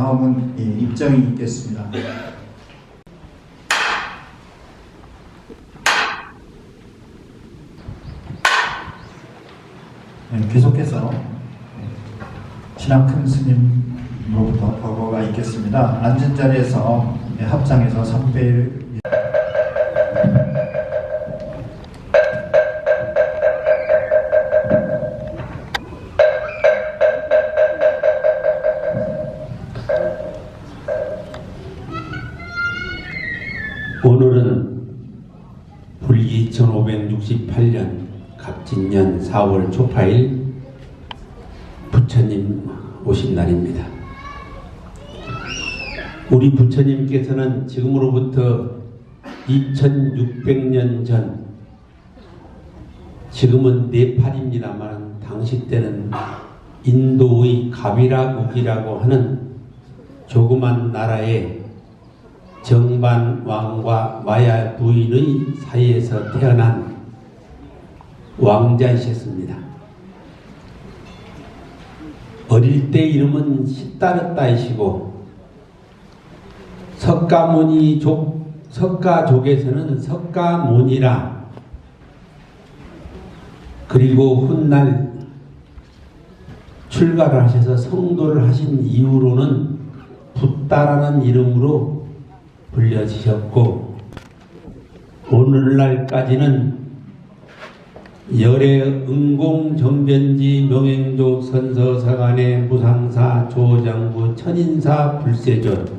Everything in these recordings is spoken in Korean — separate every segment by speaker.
Speaker 1: 다음은 예, 입장이 있겠습니다. 네, 계속해서 신앙 큰 스님으로부터 보고가 있겠습니다. 앉은 자리에서 예, 합장해서 선배를
Speaker 2: 초파일 부처님 오신 날입니다. 우리 부처님께서는 지금으로부터 2600년 전 지금은 네팔입니다만 당시 때는 인도의 가비라국이라고 하는 조그만 나라에 정반 왕과 마야 부인의 사이에서 태어난 왕자이셨습니다. 어릴 때 이름은 시따르따이시고 석가모니족 석가족에서는 석가모니라. 그리고 훗날 출가를 하셔서 성도를 하신 이후로는 붓다라는 이름으로 불려지셨고 오늘날까지는 열애 응공 정변지 명행조 선서 사관의 무상사 조장부 천인사 불세존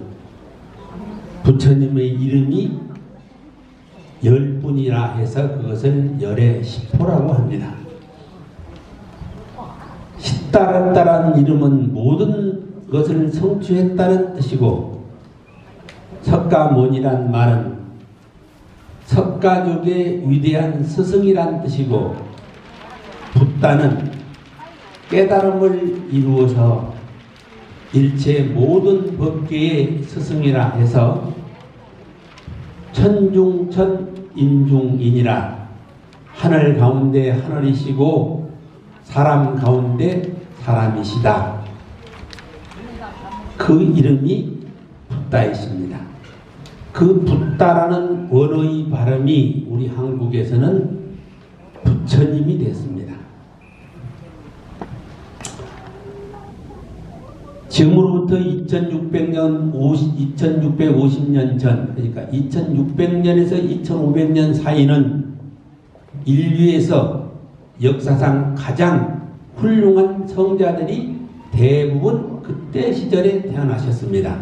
Speaker 2: 부처님의 이름이 열 분이라 해서 그것을 열애 십호라고 합니다. 십따랐다라는 이름은 모든 것을 성취했다는 뜻이고 석가모니란 말은 석가족의 위대한 스승이란 뜻이고 붓다는 깨달음을 이루어서 일체 모든 법계의 스승이라 해서 천중천 인중인이라 하늘 가운데 하늘이시고 사람 가운데 사람이시다. 그 이름이 붓다이십니다. 그 붓다라는 원어의 발음이 우리 한국에서는 부처님이 됐습니다. 지금으로부터 2600년, 50, 2650년 전, 그러니까 2600년에서 2500년 사이는 인류에서 역사상 가장 훌륭한 성자들이 대부분 그때 시절에 태어나셨습니다.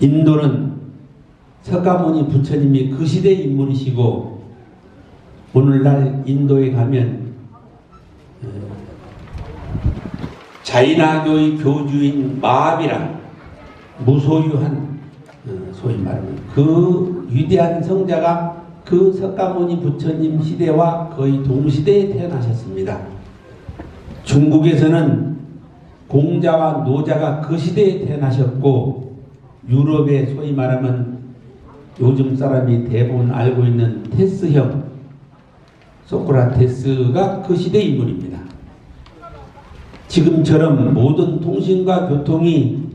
Speaker 2: 인도는 석가모니 부처님이 그 시대 인물이시고 오늘날 인도에 가면 어, 자이나교의 교주인 마합이랑 무소유한 어, 소위 말하면 그 위대한 성자가 그 석가모니 부처님 시대와 거의 동시대에 태어나셨습니다. 중국에서는 공자와 노자가 그 시대에 태어나셨고 유럽에 소위 말하면 요즘 사람이 대부분 알고 있는 테스형 소크라테스가 그 시대 인물입니다. 지금처럼 모든 통신과 교통이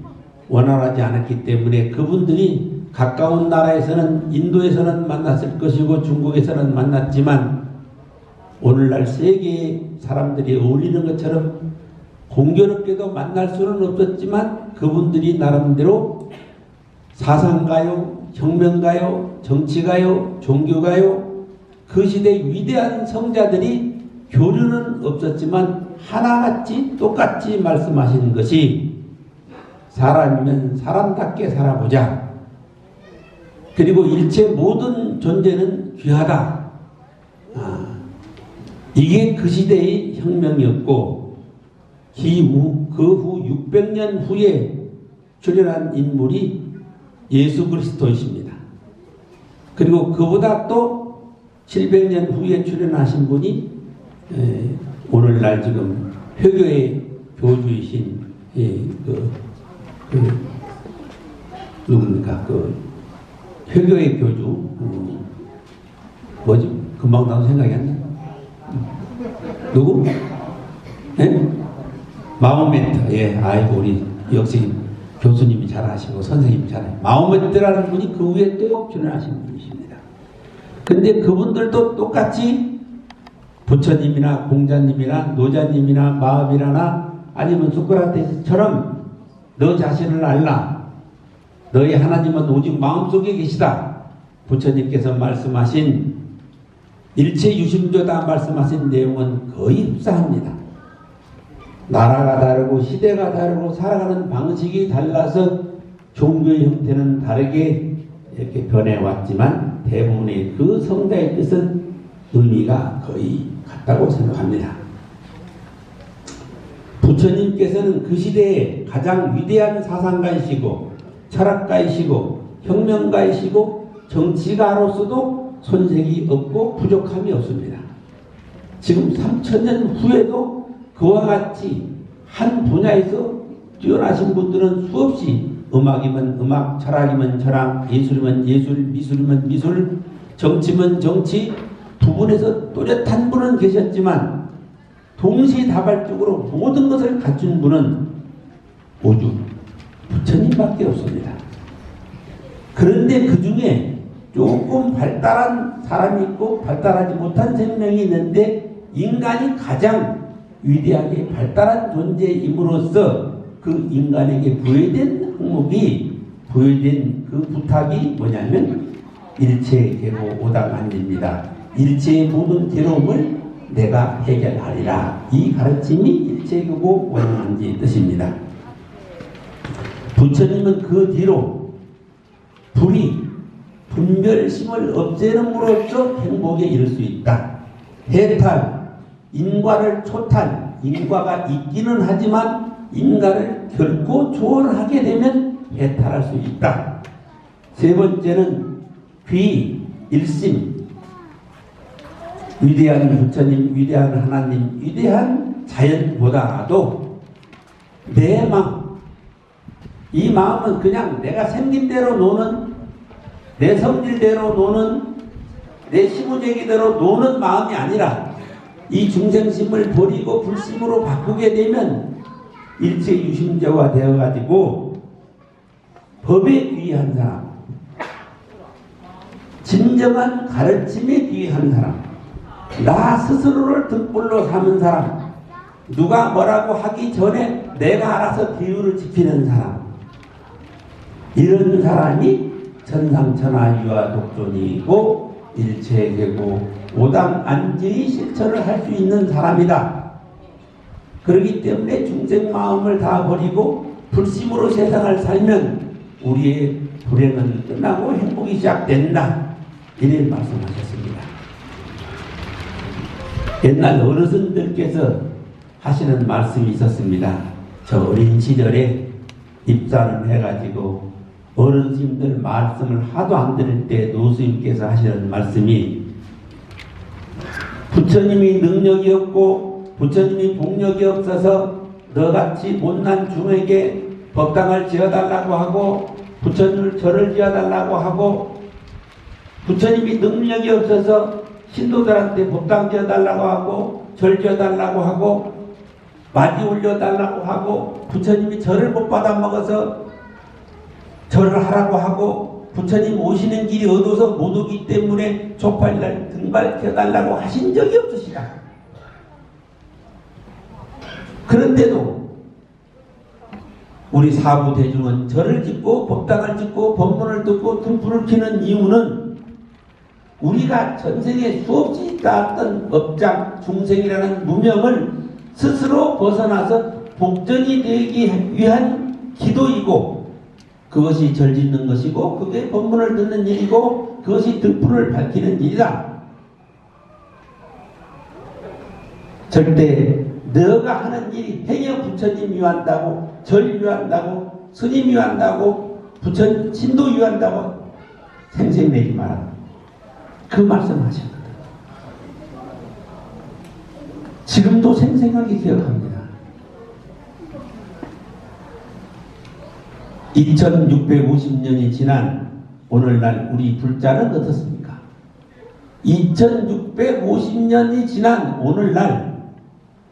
Speaker 2: 원활하지 않았기 때문에 그분들이 가까운 나라에서는 인도에서는 만났을 것이고 중국에서는 만났지만 오늘날 세계의 사람들이 어울리는 것처럼 공교롭게도 만날 수는 없었지만 그분들이 나름대로 사상가요, 혁명가요, 정치가요, 종교가요, 그 시대 위대한 성자들이 교류는 없었지만 하나같이 똑같이 말씀하시는 것이 사람이면 사람답게 살아보자. 그리고 일체 모든 존재는 귀하다. 아, 이게 그 시대의 혁명이었고 기후 그 후 600년 후에 출현한 인물이 예수 그리스도이십니다. 그리고 그보다 또 700년 후에 출현하신 분이 에, 오늘날 지금 회교의 교주이신 예, 그, 그 누굽니까 그 회교의 교주 음, 뭐지 금방 나도 생각이 안 나. 누구? 예? 마호메트 예 아이고 우리 역시 교수님이 잘하시고 선생님이 잘해 마음에 들어하는 분이 그 위에 또 출연하신 분이십니다. 근데 그분들도 똑같이 부처님이나 공자님이나 노자님이나 마음이라나 아니면 소크라테스처럼 너 자신을 알라. 너희 하나님은 오직 마음속에 계시다. 부처님께서 말씀하신 일체 유심조다 말씀하신 내용은 거의 흡사합니다. 나라가 다르고 시대가 다르고 살아가는 방식이 달라서 종교의 형태는 다르게 이렇게 변해왔지만 대부분의 그 성자의 뜻은 의미가 거의 같다고 생각합니다. 부처님께서는 그 시대에 가장 위대한 사상가이시고 철학가이시고 혁명가이시고 정치가로서도 손색이 없고 부족함이 없습니다. 지금 3천년 후에도 그와 같이 한 분야에서 뛰어나신 분들은 수없이 음악이면 음악, 철학이면 철학, 예술이면 예술, 미술이면 미술, 정치면 정치 부분에서 또렷한 분은 계셨지만 동시다발적으로 모든 것을 갖춘 분은 오죽 부처님밖에 없습니다. 그런데 그 중에 조금 발달한 사람이 있고 발달하지 못한 생명이 있는데 인간이 가장 위대하게 발달한 존재임으로써 그 인간에게 부여된 항목이 부여된 그 부탁이 뭐냐면 일체 계보 오당안입니다. 일체의 모든 괴로움을 내가 해결하리라. 이 가르침이 일체 계보 오당안지의 뜻입니다. 부처님은 그 뒤로 불이 분별심을 없애는으로써 행복에 이를 수 있다. 해탈, 인과를 초탈, 인과가 있기는 하지만 인간을 결코 초월하게 되면 해탈할 수 있다. 세 번째는 귀, 일심, 위대한 부처님, 위대한 하나님, 위대한 자연보다도 내 마음, 이 마음은 그냥 내가 생긴 대로 노는 내 성질대로 노는 내 시무제기대로 노는 마음이 아니라 이 중생심을 버리고 불심으로 바꾸게 되면 일체 유심자가 되어가지고 법에 귀한 사람 진정한 가르침에 귀한 사람 나 스스로를 등불로 삼은 사람 누가 뭐라고 하기 전에 내가 알아서 비율을 지키는 사람. 이런 사람이 천상천하유와 독존이고 일체계고 오당안지의 실천을 할 수 있는 사람이다. 그렇기 때문에 중생 마음을 다 버리고 불심으로 세상을 살면 우리의 불행은 끝나고 행복이 시작된다. 이래 말씀하셨습니다. 옛날 어르신들께서 하시는 말씀이 있었습니다. 저 어린 시절에 입산을 해가지고 어르신들 말씀을 하도 안 들을 때 노수님께서 하시는 말씀이 부처님이 능력이 없고 부처님이 복력이 없어서 너같이 못난 중에게 법당을 지어달라고 하고 부처님을 절을 지어달라고 하고 부처님이 능력이 없어서 신도들한테 법당 지어달라고 하고 절 지어달라고 하고 마디 올려달라고 하고 부처님이 절을 못 받아 먹어서 절을 하라고 하고 부처님 오시는 길이 어두워서 못 오기 때문에 족발날 등발 켜달라고 하신 적이 없으시다. 그런데도 우리 사부 대중은 절을 짓고 법당을 짓고 법문을 듣고 등불을 켜는 이유는 우리가 전생에 수없이 쌓았던 업장 중생이라는 무명을 스스로 벗어나서 복전이 되기 위한 기도이고 그것이 절 짓는 것이고 그게 법문을 듣는 일이고 그것이 등불을 밝히는 일이다. 절대 너가 하는 일이 행여 부처님 위한다고 절 위한다고 스님 위한다고 부처 신도 위한다고 생생내지 마라. 그 말씀 하셨거든. 지금도 생생하게 기억합니다. 2650년이 지난 오늘날 우리 불자는 어떻습니까? 2650년이 지난 오늘날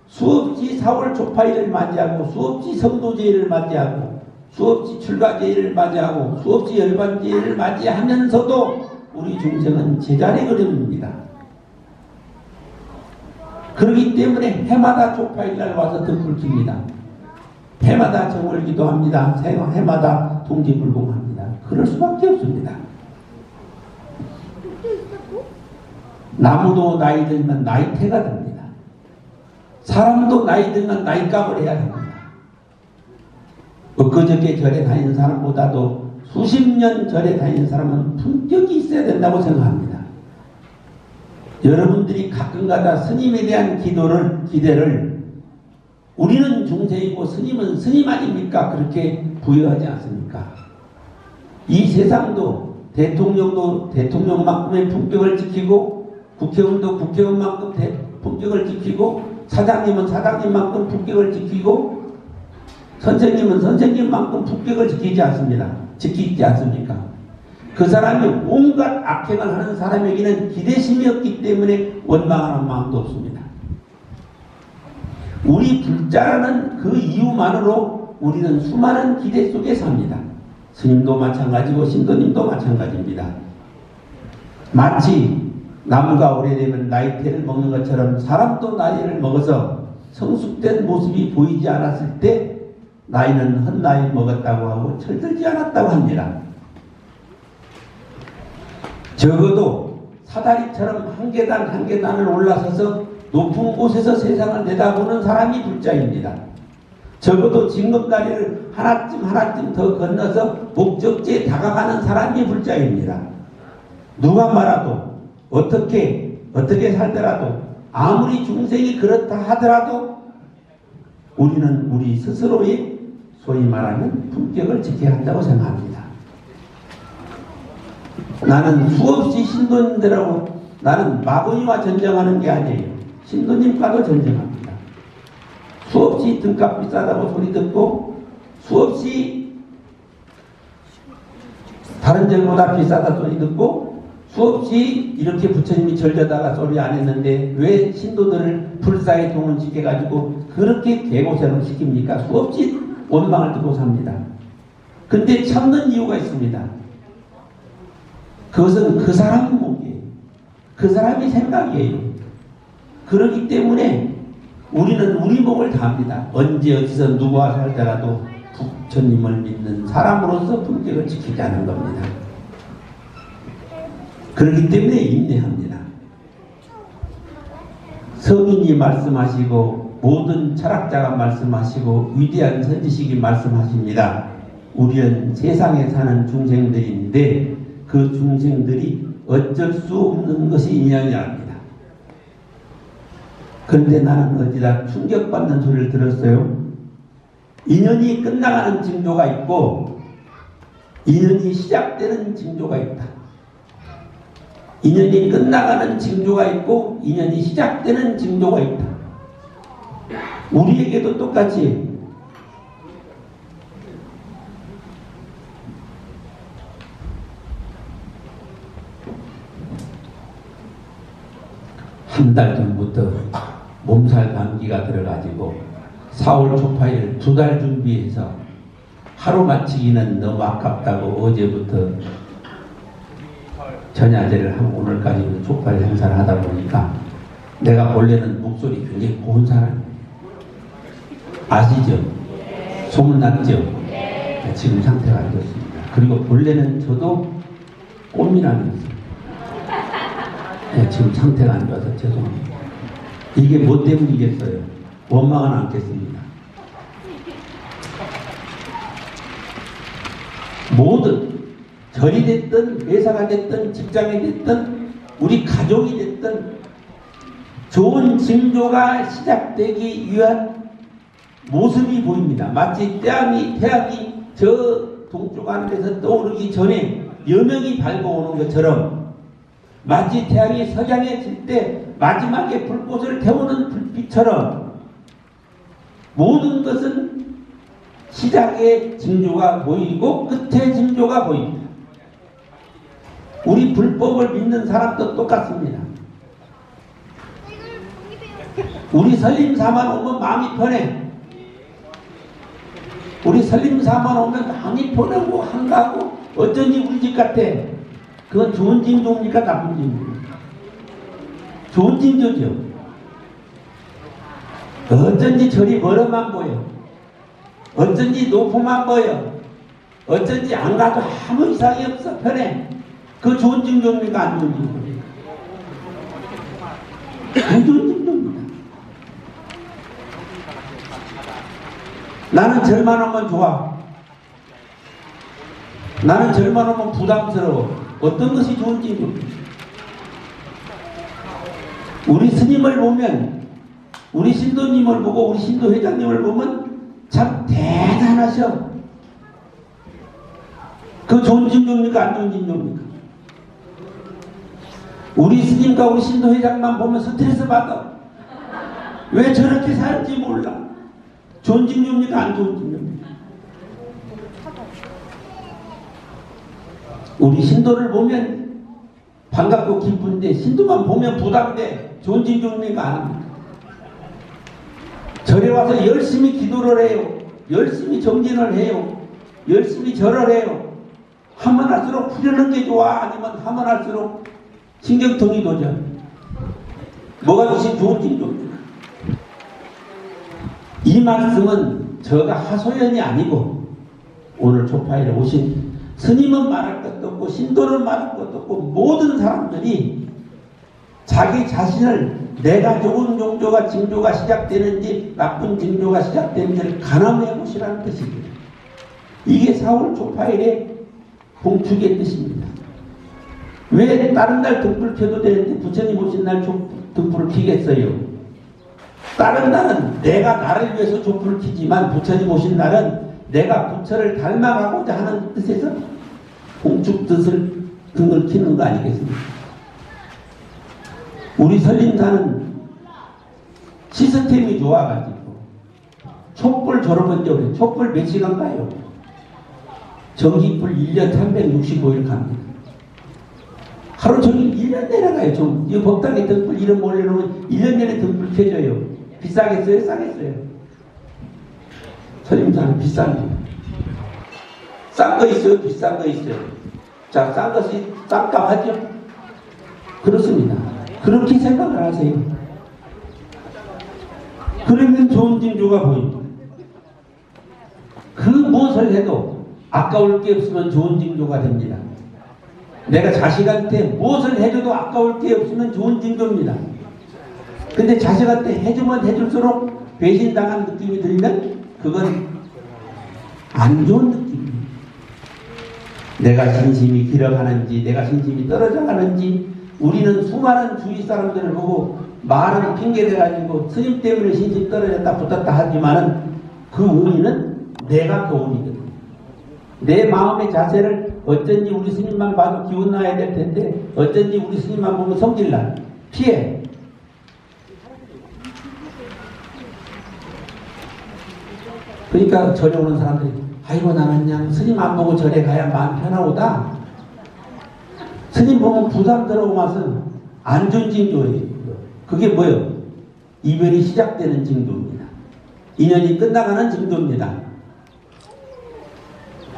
Speaker 2: 수없이 4월 초파일을 맞이하고 수없이 성도제를 맞이하고 수없이 출가제를 맞이하고 수없이 열반제를 맞이하면서도 우리 중생은 제자리 걸음입니다. 그렇기 때문에 해마다 조파일날 와서 등불 킵니다. 해마다 정월 기도합니다. 해마다 동지불공합니다. 그럴 수밖에 없습니다. 나무도 나이 들면 나이태가 됩니다. 사람도 나이 들면 나이값을 해야 됩니다. 엊그저께 절에 다니는 사람보다도 수십 년 절에 다니는 사람은 품격이 있어야 된다고 생각합니다. 여러분들이 가끔가다 스님에 대한 기도를 기대를 우리는 중생이고 스님은 스님 아닙니까? 그렇게 부여하지 않습니까? 이 세상도 대통령도 대통령만큼의 품격을 지키고 국회의원도 국회의원만큼 대- 품격을 지키고 사장님은 사장님만큼 품격을 지키고 선생님은 선생님만큼 품격을 지키지 않습니다. 지키지 않습니까? 그 사람이 온갖 악행을 하는 사람에게는 기대심이 없기 때문에 원망하는 마음도 없습니다. 우리 불자라는 그 이유만으로 우리는 수많은 기대 속에 삽니다. 스님도 마찬가지고 신도님도 마찬가지입니다. 마치 나무가 오래되면 나이테를 먹는 것처럼 사람도 나이를 먹어서 성숙된 모습이 보이지 않았을 때 나이는 헛나이 먹었다고 하고 철들지 않았다고 합니다. 적어도 사다리처럼 한 계단 한 계단을 올라서서 높은 곳에서 세상을 내다보는 사람이 불자입니다. 적어도 징검다리를 하나쯤 하나쯤 더 건너서 목적지에 다가가는 사람이 불자입니다. 누가 말아도 어떻게 어떻게 살더라도 아무리 중생이 그렇다 하더라도 우리는 우리 스스로의 소위 말하는 품격을 지켜야 한다고 생각합니다. 나는 수없이 신도님들하고 나는 마구니와 전쟁하는 게 아니에요. 신도님과도 전쟁합니다. 수없이 등값 비싸다고 소리 듣고 수없이 다른 절보다 비싸다 소리 듣고 수없이 이렇게 부처님이 절려다가 소리 안 했는데 왜 신도들을 불사의 동을 지켜가지고 그렇게 개고생을 시킵니까? 수없이 원망을 듣고 삽니다. 근데 참는 이유가 있습니다. 그것은 그 사람 목이에요. 그 사람의 생각이에요. 그렇기 때문에 우리는 우리 목을 다합니다. 언제 어디서 누구와 살더라도 부처님을 믿는 사람으로서 품격을 지키자는 겁니다. 그렇기 때문에 인내합니다. 성인이 말씀하시고 모든 철학자가 말씀하시고 위대한 선지식이 말씀하십니다. 우리는 세상에 사는 중생들인데 그 중생들이 어쩔 수 없는 것이 인연이랍니다. 그런데 나는 어디다 충격받는 소리를 들었어요. 인연이 끝나가는 징조가 있고 인연이 시작되는 징조가 있다. 인연이 끝나가는 징조가 있고 인연이 시작되는 징조가 있다. 우리에게도 똑같이 한 달 전부터 몸살 감기가 들어가지고 4월 초파일 두 달 준비해서 하루 마치기는 너무 아깝다고 어제부터 전야제를 하고 오늘까지 족발 행사를 하다 보니까 내가 원래는 목소리 굉장히 고운 사람이에요. 아시죠? 소문났죠? 지금 상태가 안 좋습니다. 그리고 원래는 저도 꽃미남이 있어요. 네, 지금 상태가 안 좋아서 죄송합니다. 이게 뭐 때문이겠어요? 원망은 않겠습니다. 모든 절이 됐든 회사가 됐든 직장이 됐든 우리 가족이 됐든 좋은 징조가 시작되기 위한 모습이 보입니다. 마치 태양이 태양이 저 동쪽 하늘에서 떠오르기 전에 여명이 밝아오는 것처럼 마치 태양이 석양에 질 때 마지막에 불꽃을 태우는 불빛처럼 모든 것은 시작의 징조가 보이고 끝의 징조가 보입니다. 우리 불법을 믿는 사람도 똑같습니다. 우리 설림사만 오면 마음이 편해. 우리 설림사만 오면 많이 보내고 한가하고 어쩐지 우리 집 같아. 그건 좋은 징조입니까 나쁜 징조입니까? 좋은 징조죠. 어쩐지 저리 멀어만 보여. 어쩐지 높으만 보여. 어쩐지 안 가도 아무 이상이 없어 편해. 그 좋은 징조입니까 안 좋은 징조입니까? 안 좋은 징조입니다. 나는 절만 오면 좋아. 나는 절만 오면 부담스러워. 어떤 것이 좋은 징조입니까? 우리 스님을 보면 우리 신도님을 보고 우리 신도 회장님을 보면 참 대단하셔. 그 좋은 징조입니까? 안 좋은 징조입니까? 우리 스님과 우리 신도 회장만 보면 스트레스 받아. 왜 저렇게 사는지 몰라. 좋은 징조입니까? 안 좋은 징조입니까? 우리 신도를 보면 반갑고 기쁜데 신도만 보면 부담돼. 안 합니까? 절에 와서 열심히 기도를 해요. 열심히 정진을 해요. 열심히 절을 해요. 하면 할수록 후련한 게 좋아? 아니면 하면 할수록 신경통이 도져? 뭐가 주신 좋은 징조입니까? 이 말씀은 저가 하소연이 아니고 오늘 조파일에 오신 스님은 말할 것도 없고 신도는 말할 것도 없고 모든 사람들이 자기 자신을 내가 좋은 종조가 징조가 시작되는지 나쁜 징조가 시작되는지를 가늠해 보시라는 뜻입니다. 이게 4월 조파일의 봉축의 뜻입니다. 왜 다른 날 등불 켜도 되는데 부처님 오신 날 조- 등불을 켜겠어요? 다른 날은 내가 나를 위해서 촛불을 켜지만 부처님 오신 날은 내가 부처를 닮아가고자 하는 뜻에서 봉축 뜻을 등을 켜는 거 아니겠습니까? 우리 설림사는 시스템이 좋아가지고 촛불 졸업한 지 오래 촛불 몇 시간 가요? 전기불 1년 365일 갑니다. 하루 종일 1년 내려가요. 좀, 이 법당에 등불 이름 올려놓으면 1년 내내 등불 켜져요. 비싸겠어요? 싸겠어요? 설림사는 비쌉니다. 싼 거 있어요? 비싼 거 있어요? 자, 싼 것이 싼값 하죠? 그렇습니다. 그렇게 생각을 하세요. 그러면 좋은 징조가 보입니다. 그 무엇을 해도 아까울 게 없으면 좋은 징조가 됩니다. 내가 자식한테 무엇을 해줘도 아까울 게 없으면 좋은 징조입니다. 근데 자식한테 해주면 해줄수록 배신당한 느낌이 들면 그건 안 좋은 느낌입니다. 내가 신심이 길어가는지 내가 신심이 떨어져 가는지 우리는 수많은 주위 사람들을 보고 말은 핑계대가지고 스님 때문에 신심 떨어졌다 붙었다 하지만은 그 원인은 내가 그 원이거든. 내 마음의 자세를 어쩐지 우리 스님만 봐도 기운 나야 될 텐데 어쩐지 우리 스님만 보면 성질나 피해. 그러니까 절에 오는 사람들이 아이고 나는 그냥 스님 안 보고 절에 가야 마음 편하고다. 스님 보면 부담 들어오면서 안 좋은 징조예요. 그게 뭐예요? 이별이 시작되는 징조입니다. 인연이 끝나가는 징조입니다.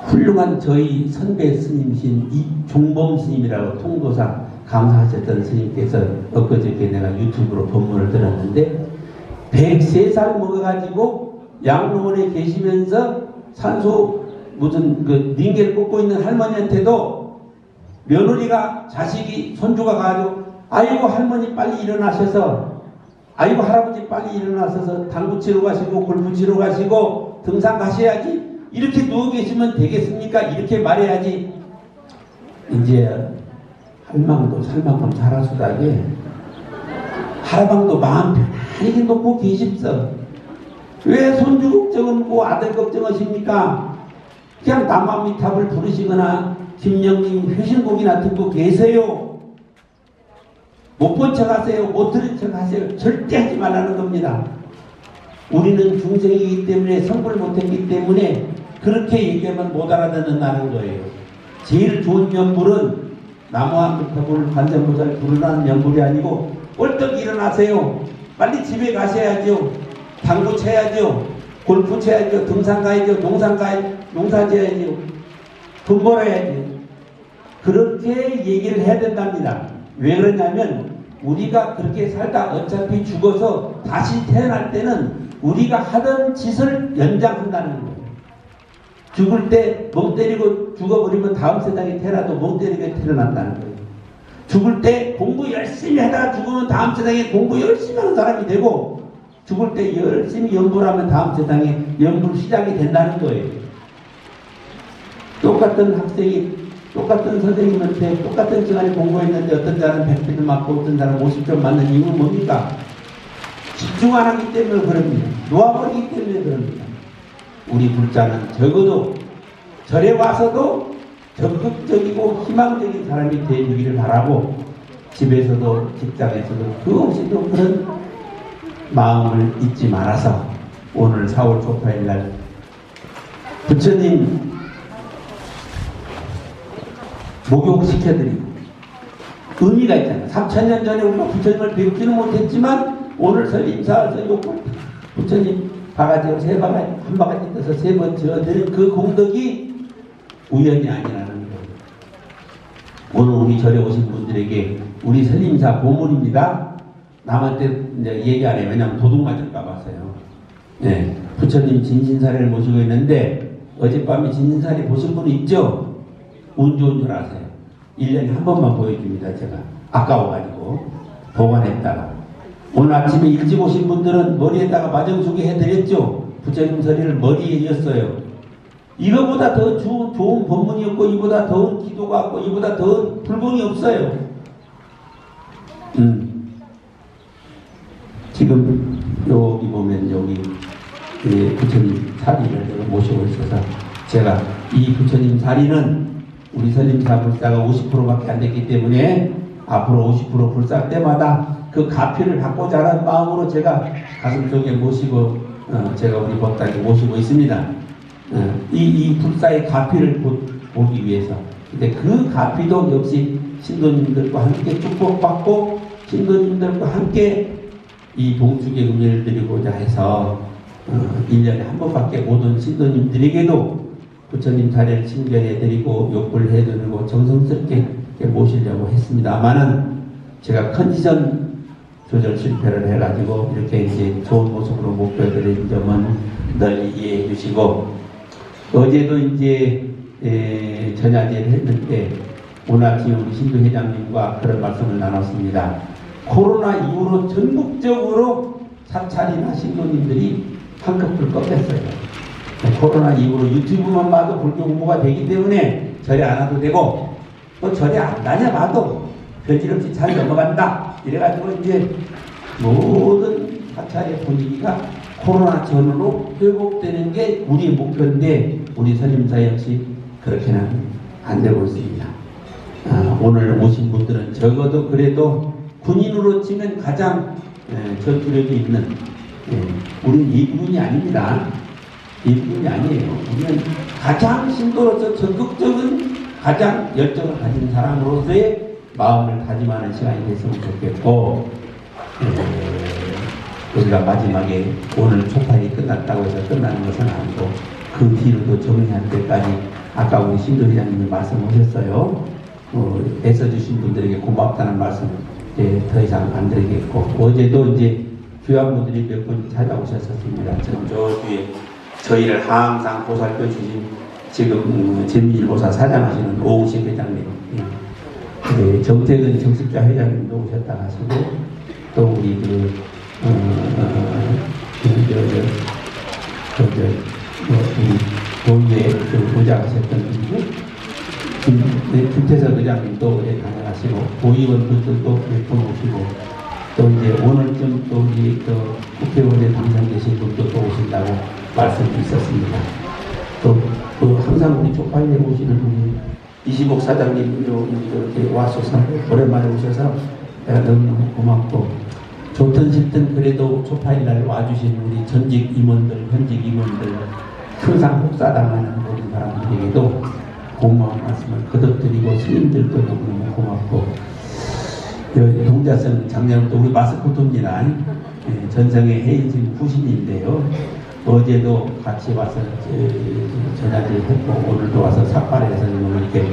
Speaker 2: 훌륭한 저희 선배 스님이신 이종범 스님이라고 통도사 강사하셨던 스님께서 엊그저께 내가 유튜브로 본문을 들었는데 103살 먹어가지고 양로원에 계시면서 산소 무슨 그 링게를 꽂고 있는 할머니한테도 며느리가 자식이 손주가 가지고 아이고 할머니 빨리 일어나셔서 아이고 할아버지 빨리 일어나셔서 당구 치러 가시고 골프 치러 가시고 등산 가셔야지 이렇게 누워 계시면 되겠습니까? 이렇게 말해야지 이제 할망도 살만큼 잘하시다게 할아방도 마음 편하게 놓고 계십서 왜 손주 걱정은 뭐 아들 걱정하십니까? 그냥 남한미탑을 부르시거나 김영님 회신곡이나 듣고 계세요. 못 본 척 하세요. 못 들은 척 하세요. 절대 하지 말라는 겁니다. 우리는 중생이기 때문에 성불 못했기 때문에 그렇게 얘기하면 못 알아듣는다는 거예요. 제일 좋은 연불은 나무한미탑을 관세음보살 부르라는 연불이 아니고 꼴떡 일어나세요. 빨리 집에 가셔야죠. 당구 쳐야죠. 골프 쳐야죠. 등산 가야죠. 농산 가야죠. 농사 지어야죠. 돈 벌어야죠. 그렇게 얘기를 해야 된답니다. 왜 그러냐면 우리가 그렇게 살다 어차피 죽어서 다시 태어날 때는 우리가 하던 짓을 연장한다는 거예요. 죽을 때 멍 때리고 죽어버리면 다음 세상에 태어나도 멍 때리게 태어난다는 거예요. 죽을 때 공부 열심히 하다가 죽으면 다음 세상에 공부 열심히 하는 사람이 되고 죽을 때 열심히 연구를 하면 다음 세상에 연구 시작이 된다는 거예요. 똑같은 학생이 똑같은 선생님한테 똑같은 시간에 공부했는데 어떤 사람은 100점을 맞고 어떤 사람은 50점 맞는 이유는 뭡니까? 집중 안 하기 때문에 그럽니다. 놓아버리기 때문에 그럽니다. 우리 불자는 적어도 절에 와서도 적극적이고 희망적인 사람이 되기를 바라고 집에서도 직장에서도 그 없이도 그런 마음을 잊지 말아서 오늘 4월 초파일 날 부처님 목욕시켜드리고 의미가 있잖아요. 3천년 전에 우리가 부처님을 뵙지는 못했지만 오늘 설임사에서 욕을 부처님 바가지로 세 바가지 한 바가지 떠서 세 번 지어드린 그 공덕이 우연이 아니라는 거예요. 오늘 우리 절에 오신 분들에게 우리 설림사 보물입니다. 남한테 이제 얘기 안 해요. 왜냐하면 도둑 맞을까 봐서요. 네, 부처님 진신사례를 모시고 있는데 어젯밤에 진신사례 보신 분 있죠? 운 좋은 줄 아세요. 1년에 한 번만 보여줍니다. 제가 아까워가지고 보관했다가 오늘 아침에 일찍 오신 분들은 머리에다가 마정수기 해드렸죠. 부처님 서리를 머리에 이었어요. 이거보다 더 좋은, 좋은 법문이 없고 이보다 더운 기도가 없고 이보다 더운 불공이 없어요. 음. 지금 여기 보면 여기 예, 부처님 제가 모시고 있어서 제가 이 부처님 사리는 우리 선림사 불사가 50%밖에 안 됐기 때문에 앞으로 50% 불사 때마다 그 가피를 받고자 하는 마음으로 제가 가슴 속에 모시고 어, 제가 우리 법당에 모시고 있습니다. 어, 이, 이 불사의 가피를 보, 보기 위해서. 근데 그 가피도 역시 신도님들과 함께 축복받고 신도님들과 함께 이 동축의 의미를 드리고자 해서 어, 1년에 한 번밖에 못 온 신도님들에게도 부처님 자리를 친견해드리고 욕을 해드리고 정성스럽게 모시려고 했습니다만은 제가 컨디션 조절 실패를 해가지고 이렇게 이제 좋은 모습으로 못 보여드린 점은 널리 이해해 주시고 어제도 이제 에, 전야제를 했는데 우리 신도 회장님과 그런 말씀을 나눴습니다. 코로나 이후로 전국적으로 사찰이나 신도님들이 한꺼풀 꺾였어요. 코로나 이후로 유튜브만 봐도 불교 공부가 되기 때문에 절에 안 와도 되고 또 절에 안 다녀봐도 별일 없이 잘 넘어간다. 이래가지고 이제 모든 사찰의 분위기가 코로나 전으로 회복되는 게 우리의 목표인데 우리 선임사 역시 그렇게는 안 되고 있습니다. 아, 오늘 오신 분들은 적어도 그래도 군인으로 치면 가장 에, 전투력이 있는 예, 우리는 예비군이 아닙니다. 예비군이 아니에요. 우리는 가장 신도로서 적극적인 가장 열정을 가진 사람으로서의 마음을 다짐하는 시간이 됐으면 좋겠고 에, 우리가 마지막에 오늘 초파이 끝났다고 해서 끝나는 것은 아니고 그 뒤로도 정리할 때까지 아까 우리 신도 회장님이 말씀하셨어요. 어, 애써주신 분들에게 고맙다는 말씀 이제 더 이상 안 드리겠고 어제도 이제 교양분들이 몇 분 찾아오셨었습니다. 저 뒤에 저희를 항상 보살펴 주신 지금 음, 진밀보사 사장하시는 오우식 회장님, 예. 네, 정태근 정식자 회장님도 오셨다 하시고 또 우리 그 어, 어, 그, 저, 저, 저, 우리 그 부장하셨던 분이고 김태석 의장님도 예, 다녀가시고 도의원 분들도 몇분 오시고 또 이제 오늘쯤 또 우리 그 국회의원에 당선되신 분도 또 오신다고 말씀이 있었습니다. 또, 그 항상 우리 쪽파이에 오시는 우리 이시복 사장님도 이렇게 와셔서 오랜만에 오셔서 너무너무 고맙고 좋든 싫든 그래도 초파일 날 와주신 우리 전직 임원들, 현직 임원들 항상 혹사당하는 모든 사람들에게도 고마운 말씀을 거듭드리고 스님들도 너무너무 고맙고 동자선 작년부터 우리 마스코트입니다. 예, 전성의 해인진 후신인데요. 어제도 같이 와서 저- 전화를 했고 오늘도 와서 삭발해서 이렇게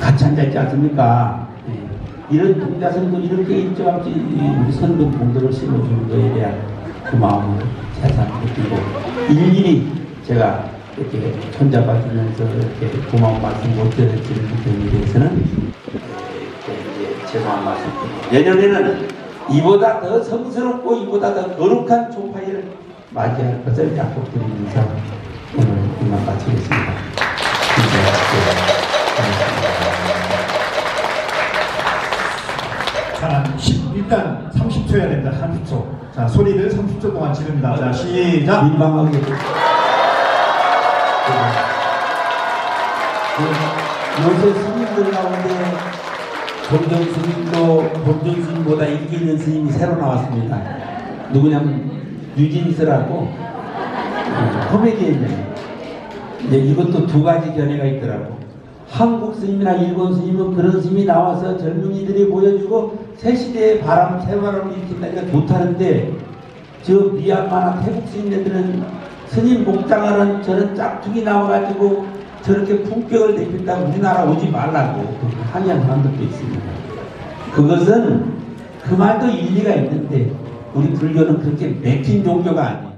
Speaker 2: 같이 앉아있지 않습니까? 예. 이런 동자선도 이렇게 일정없이 우리 선분 공들을 심어주는 거에 대한 그 마음을 새삼 느끼고 일일이 제가 이렇게 손잡아주면서 이렇게 고마운 말씀 못 드렸지는 부분에 대해서는 이제 죄송한 말씀. 내년에는 이보다 더 성스럽고 이보다 더 거룩한 조파일을 맞이할 것을 약속드리면서 오늘 이만 마치겠습니다.
Speaker 1: 자, 10, 일단 30초 해야 됩니다. 30초. 자, 소리를 30초 동안 지릅니다. 자, 시작.
Speaker 2: 민망하게 그 요새 스님들 가운데 본전 스님도 본전 스님보다 인기 있는 스님이 새로 나왔습니다. 누구냐면 유진스라고 어, 코미디언이에요. 이제 이것도 두 가지 견해가 있더라고. 한국 스님이나 일본 스님은 그런 스님이 나와서 젊은이들이 보여주고 새 시대의 바람, 새바람을 일으킨다니까 좋다는데 저 미얀마나 태국 스님들은 스님 목장하는 저런 짝퉁이 나와가지고 저렇게 품격을 내린다고 우리나라 오지 말라고 항의한 사람들도 있습니다. 그것은 그 말도 일리가 있는데 우리 불교는 그렇게 맥힌 종교가 아니에요.